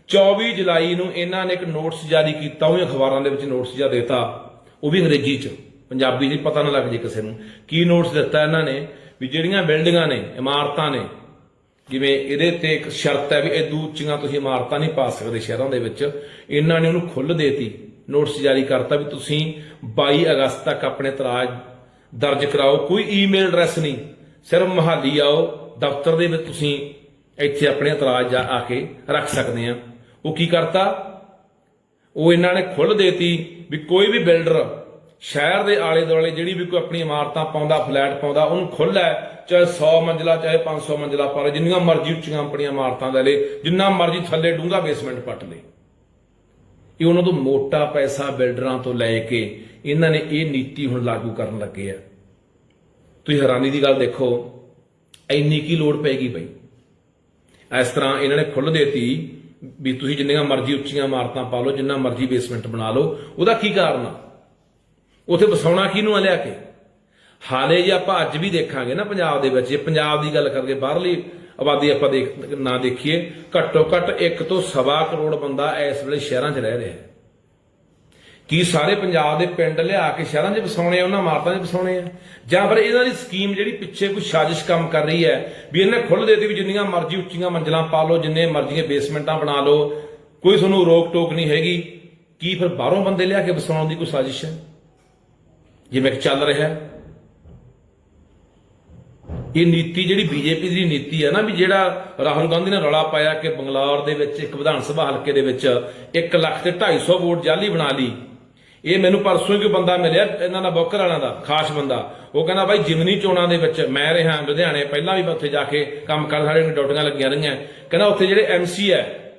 S1: 24 ਜੁਲਾਈ ਨੂੰ ਇਹਨਾਂ ਨੇ ਇੱਕ ਨੋਟਿਸ ਜਾਰੀ ਕੀਤਾ, ਉਹ ਵੀ ਅਖਬਾਰਾਂ ਦੇ ਵਿੱਚ ਨੋਟਿਸ ਜਾ ਦਿੱਤਾ। ਉਹ ਵੀ ਅੰਗਰੇਜ਼ੀ ਚ, ਪੰਜਾਬੀ ਚ ਪਤਾ ਨਾ ਲੱਗ ਜੇ ਕਿਸੇ ਨੂੰ। ਕੀ ਨੋਟਿਸ ਦਿੱਤਾ ਇਹਨਾਂ ਨੇ? ਵੀ ਜਿਹੜੀਆਂ ਬਿਲਡਿੰਗਾਂ ਨੇ, ਇਮਾਰਤਾਂ ਨੇ ਜਿਵੇਂ ਇਹਦੇ ਤੇ ਇੱਕ ਸ਼ਰਤ ਹੈ ਵੀ ਇਹ ਉੱਚੀਆਂ ਤੁਸੀਂ ਇਮਾਰਤਾਂ ਨਹੀਂ ਪਾ ਸਕਦੇ ਸ਼ਹਿਰਾਂ ਦੇ ਵਿੱਚ। ਇਹਨਾਂ ਨੇ ਉਹਨੂੰ ਖੁੱਲ੍ਹ ਦੇਤੀ, ਨੋਟਿਸ ਜਾਰੀ ਕਰਤਾ ਵੀ ਤੁਸੀਂ 22 ਅਗਸਤ ਤੱਕ ਆਪਣੇ ਇਤਰਾਜ਼ ਦਰਜ ਕਰਾਓ, ਕੋਈ ਈਮੇਲ ਐਡਰੈਸ ਨਹੀਂ। ਸਿਰਫ ਮਹਾਲੀ ਆਓ, ਦਫ਼ਤਰ ਦੇ ਵਿੱਚ ਤੁਸੀਂ ਇੱਥੇ ਆਪਣੇ ਇਤਰਾਜ਼ ਜਾ ਆ ਕੇ ਰੱਖ ਸਕਦੇ ਆ। ਉਹ ਕੀ ਕਰਤਾ? ਉਹ ਇਹਨਾਂ ਨੇ ਖੁੱਲ੍ਹ ਦੇਤੀ ਵੀ ਕੋਈ ਵੀ ਬਿਲਡਰ ਸ਼ਹਿਰ ਦੇ ਆਲੇ ਦੁਆਲੇ ਜਿਹੜੀ ਵੀ ਕੋਈ ਆਪਣੀ ਇਮਾਰਤਾਂ ਪਾਉਂਦਾ, ਫਲੈਟ ਪਾਉਂਦਾ, ਉਹਨੂੰ ਖੁੱਲ੍ਹਾ ਹੈ, ਚਾਹੇ 100 ਮੰਜ਼ਲਾ, ਚਾਹੇ 500 ਮੰਜ਼ਲਾ ਪਰ ਜਿੰਨੀਆਂ ਮਰਜ਼ੀ ਉੱਚੀਆਂ ਆਪਣੀਆਂ ਇਮਾਰਤਾਂ ਲੈ ਲੇ, ਜਿੰਨਾ ਮਰਜ਼ੀ ਥੱਲੇ ਡੂੰਘਾ ਬੇਸਮੈਂਟ ਪੱਟ ਲੇ। ਇਹ ਉਹਨਾਂ ਤੋਂ ਮੋਟਾ ਪੈਸਾ ਬਿਲਡਰਾਂ ਤੋਂ ਲੈ ਕੇ ਇਹਨਾਂ ਨੇ ਇਹ ਨੀਤੀ ਹੁਣ ਲਾਗੂ ਕਰਨ ਲੱਗੇ ਆ। ਤੁਸੀਂ ਹੈਰਾਨੀ ਦੀ ਗੱਲ ਦੇਖੋ, ਇੰਨੀ ਕੀ ਲੋੜ ਪੈਗੀ ਬਈ? ਇਸ ਤਰ੍ਹਾਂ ਇਹਨਾਂ ਨੇ ਖੁੱਲ੍ਹ ਦੇਤੀ ਵੀ ਤੁਸੀਂ ਜਿੰਨੀਆਂ ਮਰਜ਼ੀ ਉੱਚੀਆਂ ਇਮਾਰਤਾਂ ਪਾ ਲਓ, ਜਿੰਨਾ ਮਰਜ਼ੀ ਬੇਸਮੈਂਟ ਬਣਾ ਲਓ, ਉਹਦਾ ਕੀ ਕਾਰਨ ਆ? ਉਥੇ ਵਸਾਉਣਾ ਕਿਹਨੂੰ ਆ ਲਿਆ ਕੇ? ਹਾਲੇ ਜੇ ਆਪਾਂ ਅੱਜ ਵੀ ਦੇਖਾਂਗੇ ਨਾ ਪੰਜਾਬ ਦੇ ਵਿੱਚ, ਜੇ ਪੰਜਾਬ ਦੀ ਗੱਲ ਕਰਕੇ ਬਾਹਰਲੀ ਆਬਾਦੀ ਆਪਾਂ ਦੇਖ, ਨਾ ਦੇਖੀਏ, ਘੱਟੋ ਘੱਟ 1 ਤੋਂ ਸਵਾ ਕਰੋੜ ਬੰਦਾ ਇਸ ਵੇਲੇ ਸ਼ਹਿਰਾਂ 'ਚ ਰਹਿ ਰਿਹਾ ਕੀ ਸਾਰੇ ਪੰਜਾਬ ਦੇ ਪਿੰਡ ਲਿਆ ਕੇ ਸ਼ਹਿਰਾਂ 'ਚ ਵਸਾਉਣੇ ਆ, ਉਹਨਾਂ ਇਮਾਰਤਾਂ 'ਚ ਵਸਾਉਣੇ ਆ? ਜਾਂ ਫਿਰ ਇਹਨਾਂ ਦੀ ਸਕੀਮ ਜਿਹੜੀ ਪਿੱਛੇ ਕੋਈ ਸਾਜ਼ਿਸ਼ ਕੰਮ ਕਰ ਰਹੀ ਹੈ, ਵੀ ਇਹਨੇ ਖੁੱਲ੍ਹ ਦੇਤੀ ਵੀ ਜਿੰਨੀਆਂ ਮਰਜ਼ੀ ਉੱਚੀਆਂ ਮੰਜ਼ਲਾਂ ਪਾ ਲਓ, ਜਿੰਨੇ ਮਰਜ਼ੀ ਬੇਸਮੈਂਟਾਂ ਬਣਾ ਲਓ, ਕੋਈ ਤੁਹਾਨੂੰ ਰੋਕ ਟੋਕ ਨਹੀਂ ਹੈਗੀ। ਕੀ ਫਿਰ ਬਾਹਰੋਂ ਬੰਦੇ ਲਿਆ ਕੇ ਵਸਾਉਣ ਦੀ ਕੋਈ ਸਾਜ਼ਿਸ਼ ਹੈ? ਜਿਵੇਂ ਚੱਲ ਰਿਹਾ ਇਹ ਨੀਤੀ ਜਿਹੜੀ ਬੀਜੇਪੀ ਦੀ ਨੀਤੀ ਹੈ ਨਾ, ਵੀ ਜਿਹੜਾ ਰਾਹੁਲ ਗਾਂਧੀ ਨੇ ਰੌਲਾ ਪਾਇਆ ਕਿ ਬੰਗਲੌਰ ਦੇ ਵਿੱਚ ਇੱਕ ਵਿਧਾਨ ਸਭਾ ਹਲਕੇ ਦੇ ਵਿੱਚ 1 ਲੱਖ ਤੇ 250 ਵੋਟ ਜਾਲੀ ਬਣਾ ਲਈ। ਇਹ ਮੈਨੂੰ ਪਰਸੋਂ ਹੀ ਕੋਈ ਬੰਦਾ ਮਿਲਿਆ, ਇਹਨਾਂ ਦਾ ਬੋਕਰ ਵਾਲਿਆਂ ਦਾ, ਖਾਸ ਬੰਦਾ। ਉਹ ਕਹਿੰਦਾ, ਬਾਈ, ਜਿਮਨੀ ਚੋਣਾਂ ਦੇ ਵਿੱਚ ਮੈਂ ਰਿਹਾ, ਲੁਧਿਆਣੇ, ਪਹਿਲਾਂ ਵੀ ਮੈਂ ਉੱਥੇ ਜਾ ਕੇ ਕੰਮ ਕਰ, ਸਾਡੇ ਡਿਊਟੀਆਂ ਲੱਗੀਆਂ ਰਹੀਆਂ। ਕਹਿੰਦਾ, ਉੱਥੇ ਜਿਹੜੇ ਐਮਸੀ ਹੈ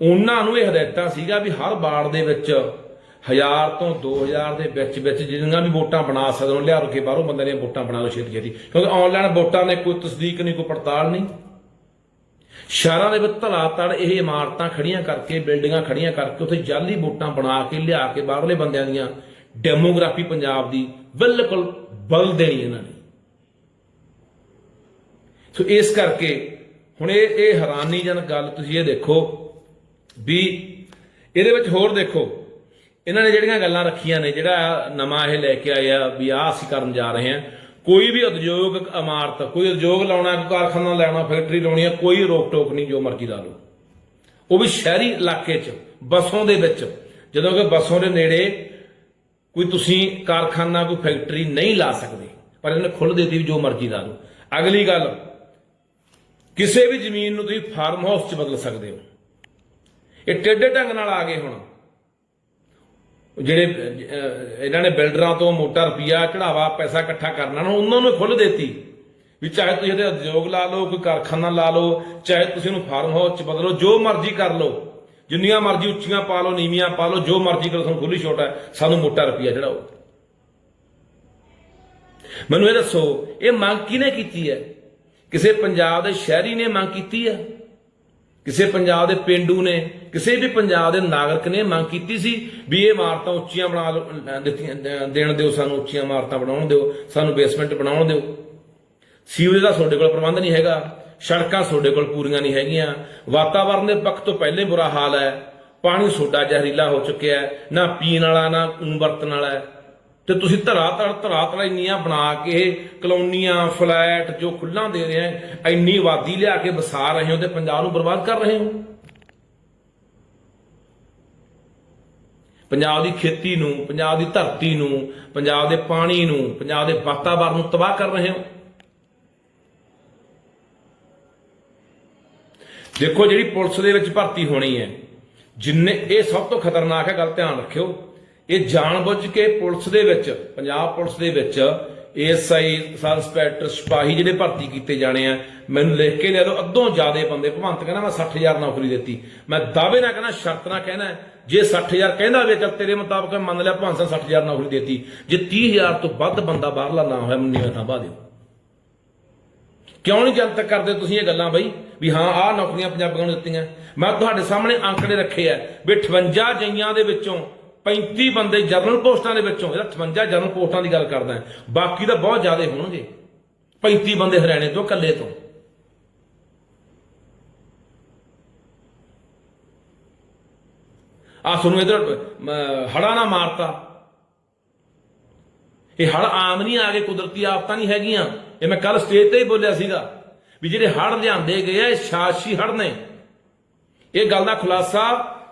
S1: ਉਹਨਾਂ ਨੂੰ ਇਹ ਹਦਾਇਤਾਂ ਸੀਗਾ ਵੀ ਹਰ ਵਾਰਡ ਦੇ ਵਿੱਚ 1000 ਤੋਂ 2000 ਦੇ ਵਿੱਚ ਵਿੱਚ ਜਿੰਨੀਆਂ ਵੀ ਵੋਟਾਂ ਬਣਾ ਸਕਦੇ ਹੋ, ਲਿਆ ਕੇ ਬਾਹਰੋਂ ਬੰਦੇ ਨੇ ਵੋਟਾਂ ਬਣਾ ਲਓ ਛੇਤੀ ਛੇਤੀ। ਕਿਉਂਕਿ ਆਨਲਾਈਨ ਵੋਟਾਂ ਨੇ ਕੋਈ ਤਸਦੀਕ ਨਹੀਂ, ਕੋਈ ਪੜਤਾਲ ਨਹੀਂ। ਸ਼ਹਿਰਾਂ ਦੇ ਵਿੱਚ ਧੜਾ ਤੜ ਇਹ ਇਮਾਰਤਾਂ ਖੜੀਆਂ ਕਰਕੇ, ਬਿਲਡਿੰਗਾਂ ਖੜੀਆਂ ਕਰਕੇ, ਉੱਥੇ ਜਾਲੀ ਵੋਟਾਂ ਬਣਾ ਕੇ, ਲਿਆ ਕੇ ਬਾਹਰਲੇ ਬੰਦਿਆਂ ਦੀਆਂ ਡੈਮੋਗ੍ਰਾਫੀ ਪੰਜਾਬ ਦੀ ਬਿਲਕੁਲ ਬਲ ਦੇਣੀ ਇਹਨਾਂ ਨੇ। ਸੋ ਇਸ ਕਰਕੇ ਹੁਣ ਇਹ ਇਹ ਹੈਰਾਨੀਜਨਕ ਗੱਲ ਤੁਸੀਂ ਇਹ ਦੇਖੋ ਵੀ ਇਹਦੇ ਵਿੱਚ ਹੋਰ ਦੇਖੋ। ਇਹਨਾਂ ਨੇ ਜਿਹੜੀਆਂ ਗੱਲਾਂ ਰੱਖੀਆਂ ਨੇ, ਜਿਹੜਾ ਨਵਾਂ ਇਹ ਲੈ ਕੇ ਆਏ ਆ ਵੀ ਆਹ ਅਸੀਂ ਕਰਨ ਜਾ ਰਹੇ ਹਾਂ, ਕੋਈ ਵੀ ਉਦਯੋਗਿਕ ਇਮਾਰਤ, ਕੋਈ ਉਦਯੋਗ ਲਾਉਣਾ, ਕੋਈ ਕਾਰਖਾਨਾ ਲੈਣਾ ਫੈਕਟਰੀ ਲਾਉਣੀ ਹੈ ਕੋਈ ਰੋਕ ਟੋਕ ਨਹੀਂ ਜੋ ਮਰਜ਼ੀ ਲਾ ਲਓ। ਉਹ ਵੀ ਸ਼ਹਿਰੀ ਇਲਾਕੇ 'ਚ, ਬੱਸੋਂ ਦੇ ਵਿੱਚ। ਜਦੋਂ ਕਿ ਬੱਸੋਂ ਦੇ ਨੇੜੇ ਕੋਈ ਤੁਸੀਂ ਕਾਰਖਾਨਾ, ਕੋਈ ਫੈਕਟਰੀ ਨਹੀਂ ਲਾ ਸਕਦੇ, ਪਰ ਇਹਨੇ ਖੁੱਲ੍ਹ ਦੇਤੀ ਵੀ ਜੋ ਮਰਜ਼ੀ ਲਾ ਲਓ। ਅਗਲੀ ਗੱਲ, ਕਿਸੇ ਵੀ ਜ਼ਮੀਨ ਨੂੰ ਤੁਸੀਂ ਫਾਰਮ ਹਾਊਸ 'ਚ ਬਦਲ ਸਕਦੇ ਹੋ। ਇਹ ਟੇਢੇ ਢੰਗ ਨਾਲ ਆ ਗਏ ਹੁਣ। ਜਿਹੜੇ ਇਹਨਾਂ ਨੇ ਬਿਲਡਰਾਂ ਤੋਂ ਮੋਟਾ ਰੁਪਿਆ ਚੜਾਵਾ ਪੈਸਾ ਇਕੱਠਾ ਕਰਨਾ, ਨਾ ਉਹਨਾਂ ਨੂੰ ਖੁੱਲ੍ਹ ਦੇਤੀ ਵੀ ਚਾਹੇ ਤੁਸੀਂ ਇਹਦੇ ਉਦਯੋਗ ਲਾ ਲਓ, ਕੋਈ ਕਾਰਖਾਨਾ ਲਾ ਲਓ, ਚਾਹੇ ਤੁਸੀਂ ਇਹਨੂੰ ਫਾਰਮ ਹਾਊਸ 'ਚ ਬਦਲੋ, ਜੋ ਮਰਜ਼ੀ ਕਰ ਲਓ, ਜਿੰਨੀਆਂ ਮਰਜ਼ੀ ਉੱਚੀਆਂ ਪਾ ਲਓ, ਨੀਵੀਆਂ ਪਾ ਲਓ, ਜੋ ਮਰਜ਼ੀ ਕਰੋ ਤੁਹਾਨੂੰ ਖੁੱਲੀ ਛੋਟ ਹੈ, ਸਾਨੂੰ ਮੋਟਾ ਰੁਪਿਆ ਚੜਾਓ। ਮੈਨੂੰ ਇਹ ਦੱਸੋ, ਇਹ ਮੰਗ ਕਿਹਨੇ ਕੀਤੀ ਹੈ? ਕਿਸੇ ਪੰਜਾਬ ਦੇ ਸ਼ਹਿਰੀ ਨੇ ਮੰਗ ਕੀਤੀ ਹੈ? ਕਿਸੇ ਪੰਜਾਬ ਦੇ ਪਿੰਡੂ ਨੇ ਕਿਸੇ ਵੀ ਪੰਜਾਬ ਦੇ ਨਾਗਰਿਕ ਨੇ ਮੰਗ ਕੀਤੀ ਸੀ ਵੀ ਇਹ ਇਮਾਰਤਾਂ ਉੱਚੀਆਂ ਬਣਾ ਲਓ, ਦਿੱਤੀਆਂ ਦੇਣ ਦਿਓ ਸਾਨੂੰ ਉੱਚੀਆਂ ਇਮਾਰਤਾਂ ਬਣਾਉਣ ਦਿਓ ਸਾਨੂੰ ਬੇਸਮੈਂਟ ਬਣਾਉਣ ਦਿਓ। ਸੀਵਰੇਜ ਦਾ ਤੁਹਾਡੇ ਕੋਲ ਪ੍ਰਬੰਧ ਨਹੀਂ ਹੈਗਾ ਸੜਕਾਂ ਤੁਹਾਡੇ ਕੋਲ ਪੂਰੀਆਂ ਨਹੀਂ ਹੈਗੀਆਂ ਵਾਤਾਵਰਣ ਦੇ ਪੱਖ ਤੋਂ ਪਹਿਲੇ ਬੁਰਾ ਹਾਲ ਹੈ ਪਾਣੀ ਸੋਡਾ ਜ਼ਹਿਰੀਲਾ ਹੋ ਚੁੱਕਿਆ ਹੈ ਨਾ ਪੀਣ ਵਾਲਾ ਨਾ ਵਰਤਣ ਵਾਲਾ ਹੈ। ਤੇ ਤੁਸੀਂ ਧਰਾ ਧਰ ਧਰਾ ਧੜ ਇੰਨੀਆਂ ਬਣਾ ਕੇ ਕਲੋਨੀਆਂ, ਫਲੈਟ ਜੋ ਖੁੱਲਾਂ ਦੇ ਰਹੇ ਹੈ, ਇੰਨੀ ਆਬਾਦੀ ਲਿਆ ਕੇ ਵਸਾ ਰਹੇ ਹੋ ਤੇ ਪੰਜਾਬ ਨੂੰ ਬਰਬਾਦ ਕਰ ਰਹੇ ਹੋ? ਪੰਜਾਬ ਦੀ ਖੇਤੀ ਨੂੰ, ਪੰਜਾਬ ਦੀ ਧਰਤੀ ਨੂੰ, ਪੰਜਾਬ ਦੇ ਪਾਣੀ ਨੂੰ, ਪੰਜਾਬ ਦੇ ਵਾਤਾਵਰਣ ਨੂੰ ਤਬਾਹ ਕਰ ਰਹੇ ਹੋ? ਦੇਖੋ ਜਿਹੜੀ ਪੁਲਿਸ ਦੇ ਵਿੱਚ ਭਰਤੀ ਹੋਣੀ ਹੈ, ਜਿੰਨੇ, ਇਹ ਸਭ ਤੋਂ ਖਤਰਨਾਕ ਹੈ, ਗੱਲ ਧਿਆਨ ਰੱਖਿਓ। ਇਹ ਜਾਣਬੁੱਝ ਕੇ ਪੁਲਿਸ ਦੇ ਵਿੱਚ, ਪੰਜਾਬ ਪੁਲਿਸ ਦੇ ਵਿੱਚ ਏਐਸਆਈ ਸਬ ਇੰਸਪੈਕਟਰ ਸਿਪਾਹੀ ਜਿਹੜੇ ਭਰਤੀ ਕੀਤੇ ਜਾਣੇ ਆ, ਮੈਨੂੰ ਲਿਖ ਕੇ ਲੈ ਲਓ ਅੱਧੋਂ ਜ਼ਿਆਦੇ ਬੰਦੇ ਭਵੰਤ ਕਹਿੰਦਾ ਮੈਂ 60000 ਨੌਕਰੀ ਦਿੱਤੀ। ਮੈਂ ਦਾਅਵੇ ਨਾਲ ਕਹਿੰਦਾ, ਸ਼ਰਤ ਨਾਲ ਕਹਿਣਾ ਜੇ 60000 ਕਹਿੰਦਾ ਵੀ ਚੱਲ ਤੇਰੇ ਮੁਤਾਬਕ ਮੰਨ ਲਿਆ ਭਗਵੰਤ ਸਿੰਘ 60000 ਨੌਕਰੀ ਦਿੱਤੀ। ਜੇ 30000 ਤੋਂ ਵੱਧ ਬੰਦਾ ਬਾਹਰਲਾ ਨਾ ਹੋਇਆ, ਮੈਨੂੰ ਨੀਵੇਂ ਤਾਂ ਬਾਹ ਦਿਓ। ਕਿਉਂ ਨਹੀਂ ਜਨਤਕ ਕਰਦੇ ਤੁਸੀਂ ਇਹ ਗੱਲਾਂ ਬਈ? ਵੀ ਹਾਂ, ਆਹ ਨੌਕਰੀਆਂ ਪੰਜਾਬੀਆਂ ਨੂੰ ਦਿੱਤੀਆਂ। ਮੈਂ ਤੁਹਾਡੇ ਸਾਹਮਣੇ ਅੰਕੜੇ ਰੱਖੇ ਆ ਵੀ 58 ਜਈਆਂ ਦੇ ਵਿੱਚੋਂ 35 ਬੰਦੇ ਜਨਰਲ ਪੋਸਟਾਂ ਦੇ ਵਿੱਚੋਂ, ਇਹਦਾ 58 ਜਨਰਲ ਪੋਸਟਾਂ ਦੀ ਗੱਲ ਕਰਦਾ ਬਾਕੀ ਤਾਂ ਬਹੁਤ ਜ਼ਿਆਦਾ ਹੋਣਗੇ। 35 ਬੰਦੇ ਹਰਿਆਣੇ ਤੋਂ, ਇਕੱਲੇ ਤੋਂ। ਆ ਤੁਹਾਨੂੰ ਇਧਰ ਹੜਾ ਨਾ ਮਾਰਤਾ। ਇਹ ਹੜ ਆਮ ਨਹੀਂ ਆ ਗਏ, ਕੁਦਰਤੀ ਆਫਤਾਂ ਨਹੀਂ ਹੈਗੀਆਂ। ਇਹ ਮੈਂ ਕੱਲ ਸਟੇਜ ਤੇ ਹੀ ਬੋਲਿਆ ਸੀਗਾ ਵੀ ਜਿਹੜੇ ਹੜ ਲਿਆਂਦੇ ਗਏ ਆ, ਇਹ ਸ਼ਾਸੀ ਹੜ ਨੇ। ਇਹ ਗੱਲ ਦਾ ਖੁਲਾਸਾ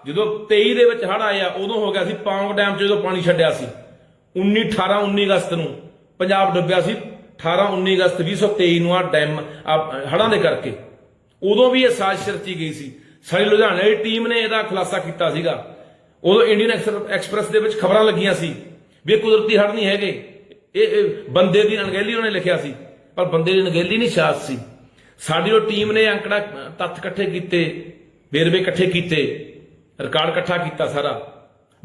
S1: ਜਦੋਂ 23 ਦੇ ਵਿੱਚ ਹੜ ਆਇਆ ਉਦੋਂ ਹੋ ਗਿਆ ਸੀ ਪੌਂਗ ਡੈਮ 'ਚ ਜਦੋਂ ਪਾਣੀ ਛੱਡਿਆ ਸੀ। 19 18 19 ਅਗਸਤ ਨੂੰ ਪੰਜਾਬ ਡੁੱਬਿਆ ਸੀ। 18 19 ਅਗਸਤ 2023 ਨੂੰ ਆ ਡੈਮ ਹੜਾਂ ਦੇ ਕਰਕੇ। ਉਦੋਂ ਵੀ ਇਹ ਸਾਜ਼ਿਸ਼ ਰਚੀ ਗਈ ਸੀ। ਸਾਡੀ ਲੁਧਿਆਣੇ ਦੀ ਟੀਮ ਨੇ ਇਹਦਾ ਖੁਲਾਸਾ ਕੀਤਾ ਸੀਗਾ। ਉਦੋਂ ਇੰਡੀਅਨ ਐਕਸਪ੍ਰੈਸ- ਐਕਸਪ੍ਰੈਸ ਦੇ ਵਿੱਚ ਖਬਰਾਂ ਲੱਗੀਆਂ ਸੀ ਵੀ ਇਹ ਕੁਦਰਤੀ ਹੜ ਨਹੀਂ ਹੈਗੇ। ਇਹ ਬੰਦੇ ਦੀ ਅਣਗਹਿਲੀ ਉਹਨੇ ਲਿਖਿਆ ਸੀ, ਪਰ ਬੰਦੇ ਦੀ ਅਣਗਹਿਲੀ ਨਹੀਂ ਸਾਜ਼ ਸੀ। ਸਾਡੀ ਉਹ ਟੀਮ ਨੇ ਅੰਕੜਾ ਤੱਥ ਇਕੱਠੇ ਕੀਤੇ, ਵੇਰਵੇ ਇਕੱਠੇ ਕੀਤੇ। ਰਿਕਾਰਡ ਇਕੱਠਾ ਕੀਤਾ ਸਾਰਾ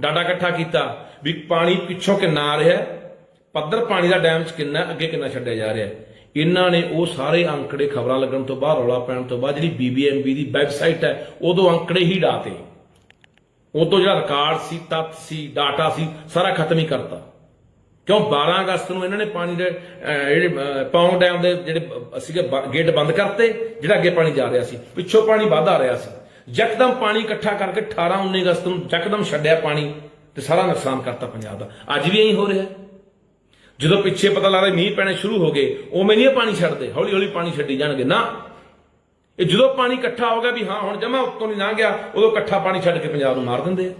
S1: ਡਾਟਾ ਇਕੱਠਾ ਕੀਤਾ ਵੀ ਪਾਣੀ ਪਿੱਛੋਂ ਕਿੰਨਾ ਆ ਰਿਹਾ ਪੱਧਰ ਪਾਣੀ ਦਾ ਡੈਮ 'ਚ ਕਿੰਨਾ ਅੱਗੇ ਕਿੰਨਾ ਛੱਡਿਆ ਜਾ ਰਿਹਾ ਇਹਨਾਂ ਨੇ ਉਹ ਸਾਰੇ ਅੰਕੜੇ ਖਬਰਾਂ ਲੱਗਣ ਤੋਂ ਬਾਅਦ ਰੌਲਾ ਪੈਣ ਤੋਂ ਬਾਅਦ ਜਿਹੜੀ ਬੀਬੀਐਮਬੀ ਦੀ ਵੈਬਸਾਈਟ ਹੈ ਉਦੋਂ ਅੰਕੜੇ ਹੀ ਡਾਤੇ। ਉਦੋਂ ਜਿਹੜਾ ਰਿਕਾਰਡ ਸੀ ਤੱਤ ਸੀ ਡਾਟਾ ਸੀ ਸਾਰਾ ਖਤਮ ਹੀ ਕਰਤਾ। ਕਿਉਂ? 12 ਅਗਸਤ ਨੂੰ ਇਹਨਾਂ ਨੇ ਪਾਣੀ ਦੇ ਜਿਹੜੇ ਅਹ, ਪੌਂਗ ਡੈਮ ਦੇ ਜਿਹੜੇ ਸੀਗੇ ਬ- ਗੇਟ ਬੰਦ ਕਰਤੇ ਜਿਹੜਾ ਅੱਗੇ ਪਾਣੀ ਜਾ ਰਿਹਾ ਸੀ। ਪਿੱਛੋਂ ਪਾਣੀ ਵੱਧ ਆ ਰਿਹਾ ਸੀ। ਯਕਦਮ ਪਾਣੀ ਇਕੱਠਾ ਕਰਕੇ 18 19 ਅਗਸਤ ਨੂੰ ਯਕਦਮ ਛੱਡਿਆ ਪਾਣੀ ਤੇ ਸਾਰਾ ਨੁਕਸਾਨ ਕਰਤਾ ਪੰਜਾਬ ਦਾ। ਅੱਜ ਵੀ ਇਹੀ ਹੋ ਰਿਹਾ ਜਦੋਂ ਪਿੱਛੇ ਪਤਾ ਲੱਗਦਾ ਮੀਂਹ ਪੈਣੇ ਸ਼ੁਰੂ ਹੋ ਗਏ, ਉਵੇਂ ਨਹੀਂ ਪਾਣੀ ਛੱਡਦੇ ਹੌਲੀ ਹੌਲੀ ਪਾਣੀ ਛੱਡੀ ਜਾਣਗੇ। ਨਾ। ਇਹ ਜਦੋਂ ਪਾਣੀ ਇਕੱਠਾ ਹੋ ਗਿਆ ਵੀ ਹਾਂ, ਹੁਣ ਜਮਾ ਉੱਤੋਂ ਨਹੀਂ ਲੰਘ ਗਿਆ, ਉਦੋਂ ਇਕੱਠਾ ਪਾਣੀ ਛੱਡ ਕੇ ਪੰਜਾਬ ਨੂੰ ਮਾਰ ਦਿੰਦੇ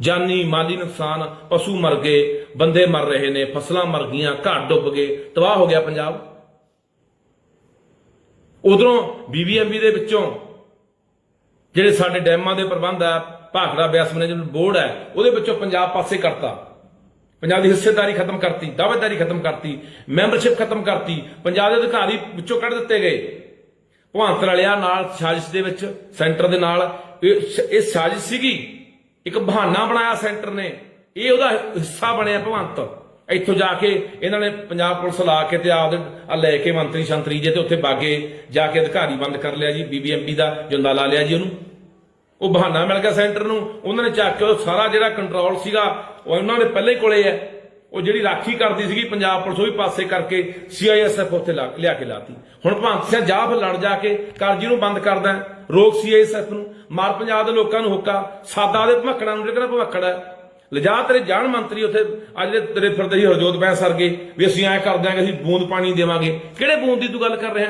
S1: ਜਾਨੀ ਮਾਲੀ ਨੁਕਸਾਨ, ਪਸ਼ੂ ਮਰ ਗਏ, ਬੰਦੇ ਮਰ ਰਹੇ ਨੇ, ਫਸਲਾਂ ਮਰ ਗਈਆਂ, ਘਰ ਡੁੱਬ ਗਏ, ਤਬਾਹ ਹੋ ਗਿਆ ਪੰਜਾਬ। ਉਧਰੋਂ ਬੀਬੀਐਮਬੀ ਦੇ ਵਿੱਚੋਂ ਜਿਹੜੇ ਸਾਡੇ ਡੈਮਾਂ ਦੇ ਪ੍ਰਬੰਧ ਆ, ਭਾਖੜਾ ਬਿਆਸ ਮੈਨੇਜਮੈਂਟ ਬੋਰਡ ਹੈ, ਉਹਦੇ ਵਿੱਚੋਂ ਪੰਜਾਬ ਪਾਸੇ ਕਰਤਾ। ਪੰਜਾਬ ਦੀ ਹਿੱਸੇਦਾਰੀ ਖਤਮ ਕਰਤੀ, ਦਾਅਵੇਦਾਰੀ ਖਤਮ ਕਰਤੀ, ਮੈਂਬਰਸ਼ਿਪ ਖਤਮ ਕਰਤੀ, ਪੰਜਾਬ ਦੇ ਅਧਿਕਾਰੀ ਵਿੱਚੋਂ ਕੱਢ ਦਿੱਤੇ ਗਏ। ਭਗਵੰਤ ਰਲਿਆ ਨਾਲ ਸਾਜ਼ਿਸ਼ ਦੇ ਵਿੱਚ, ਸੈਂਟਰ ਦੇ ਨਾਲ, ਇਹ ਇਹ ਸਾਜ਼ਿਸ਼ ਸੀਗੀ, ਇੱਕ ਬਹਾਨਾ ਬਣਾਇਆ ਸੈਂਟਰ ਨੇ, ਇਹ ਉਹਦਾ ਹਿੱਸਾ ਬਣਿਆ ਭਗਵੰਤ। ਇੱਥੋਂ ਜਾ ਕੇ ਇਹਨਾਂ ਨੇ ਪੰਜਾਬ ਪੁਲਿਸ ਲਾ ਕੇ ਤੇ ਆਪਦੇ ਆ ਲੈ ਕੇ ਮੰਤਰੀ ਸ਼ੰਤਰੀ ਜੇ ਤੇ ਉੱਥੇ ਬਾਗੇ ਜਾ ਕੇ ਅਧਿਕਾਰੀ ਬੰਦ ਕਰ ਲਿਆ ਜੀ ਬੀਬੀਐਮਪੀ ਦਾ ਜੁੰਦਾ ਲਾ ਲਿਆ ਜੀ ਉਹਨੂੰ। ਉਹ ਬਹਾਨਾ ਮਿਲ ਗਿਆ ਸੈਂਟਰ ਨੂੰ ਉਹਨਾਂ ਨੇ ਚੱਕ ਕੇ ਉਹ ਸਾਰਾ ਜਿਹੜਾ ਕੰਟਰੋਲ ਸੀਗਾ ਉਹ ਉਹਨਾਂ ਦੇ ਪਹਿਲੇ ਕੋਲੇ ਹੈ। ਉਹ ਜਿਹੜੀ ਰਾਖੀ ਕਰਦੀ ਸੀਗੀ ਪੰਜਾਬ ਪੁਲਿਸ ਉਹ ਵੀ ਪਾਸੇ ਕਰਕੇ ਸੀਆਈਐਸਐਫ ਉੱਥੇ ਲਾ- ਲਿਆ ਕੇ ਲਾਤੀ। ਹੁਣ ਭਗਵੰਤ ਸਿੰਘ ਜਾ ਫਿਰ ਲੜ ਜਾ ਕੇ ਕਰਜੀ ਨੂੰ ਬੰਦ ਕਰਦਾ ਹੈ, ਰੋਕ ਸੀਆਈਐਸਐਫ ਨੂੰ। ਮਾਰ ਪੰਜਾਬ ਦੇ ਲੋਕਾਂ ਨੂੰ ਹੁੱਕਾ ਸਾਦਾ ਦੇ ਭਮਕੜਾਂ ਨੂੰ ਜਿਹੜਾ ਭਮਕੜ ਹੈ ਲਿਜਾ ਤੇਰੇ ਜਾਣ ਮੰਤਰੀ ਉੱਥੇ, ਅੱਜ ਦੇ ਤੇਰੇ ਫਿਰਦੇ ਸੀ ਹਰਜੋਤ ਬੈਂਸ ਸਰਗੇ ਵੀ ਅਸੀਂ ਐ ਕਰ ਦਿਆਂਗੇ ਅਸੀਂ ਬੂੰਦ ਪਾਣੀ ਦੇਵਾਂਗੇ। ਕਿਹੜੇ ਬੂੰਦ ਦੀ ਤੂੰ ਗੱਲ ਕਰ ਰਿਹਾ?